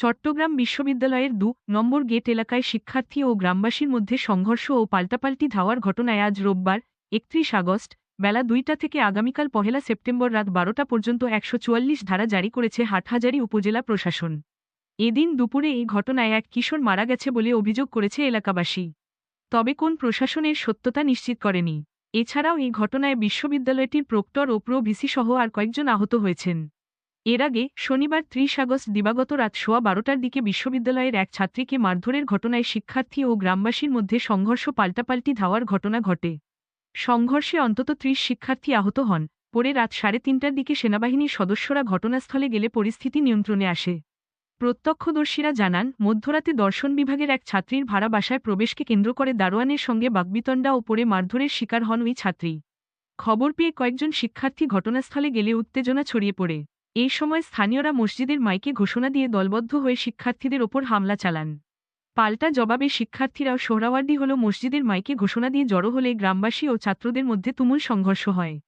চট্টগ্রাম বিশ্ববিদ্যালয়ের দু নম্বর গেট এলাকায় শিক্ষার্থী ও গ্রামবাসীর মধ্যে সংঘর্ষ ও পাল্টাপাল্টি ধাওয়ার ঘটনায় আজ রোববার, একত্রিশ আগস্ট, বেলা দুইটা থেকে আগামীকাল পহেলা সেপ্টেম্বর রাত বারোটা পর্যন্ত একশো চুয়াল্লিশ ধারা জারি করেছে হাটহাজারী উপজেলা প্রশাসন। এদিন দুপুরে এই ঘটনায় এক কিশোর মারা গেছে বলে অভিযোগ করেছে এলাকাবাসী। তবে কোন প্রশাসনের সত্যতা নিশ্চিত করেনি। এছাড়াও এই ঘটনায় বিশ্ববিদ্যালয়টির প্রক্টর ও প্রো ভিসি সহ আর কয়েকজন আহত হয়েছেন। এর আগে শনিবার ত্রিশ আগস্ট দিবাগত রাত সোয়া বারোটার দিকে বিশ্ববিদ্যালয়ের এক ছাত্রীকে মারধরের ঘটনায় শিক্ষার্থী ও গ্রামবাসীর মধ্যে সংঘর্ষ পাল্টাপাল্টি ধাওয়ার ঘটনা ঘটে। সংঘর্ষে অন্তত ত্রিশ শিক্ষার্থী আহত হন। পরে রাত সাড়ে তিনটার দিকে সেনাবাহিনীর সদস্যরা ঘটনাস্থলে গেলে পরিস্থিতি নিয়ন্ত্রণে আসে। প্রত্যক্ষদর্শীরা জানান, মধ্যরাতে দর্শন বিভাগের এক ছাত্রীর ভাড়া বাসায় প্রবেশকে কেন্দ্র করে দারোয়ানের সঙ্গে বাগবিতণ্ডা ও পরে মারধরের শিকার হন ওই ছাত্রী। খবর পেয়ে কয়েকজন শিক্ষার্থী ঘটনাস্থলে গেলে উত্তেজনা ছড়িয়ে পড়ে। এই সময় স্থানীয়রা মসজিদের মাইকে ঘোষণা দিয়ে দলবদ্ধ হয়ে শিক্ষার্থীদের ওপর হামলা চালান। পাল্টা জবাবে শিক্ষার্থীরাও সোহরাওয়ার্দি হল মসজিদের মাইকে ঘোষণা দিয়ে জড়ো হলে গ্রামবাসী ও ছাত্রদের মধ্যে তুমুল সংঘর্ষ হয়।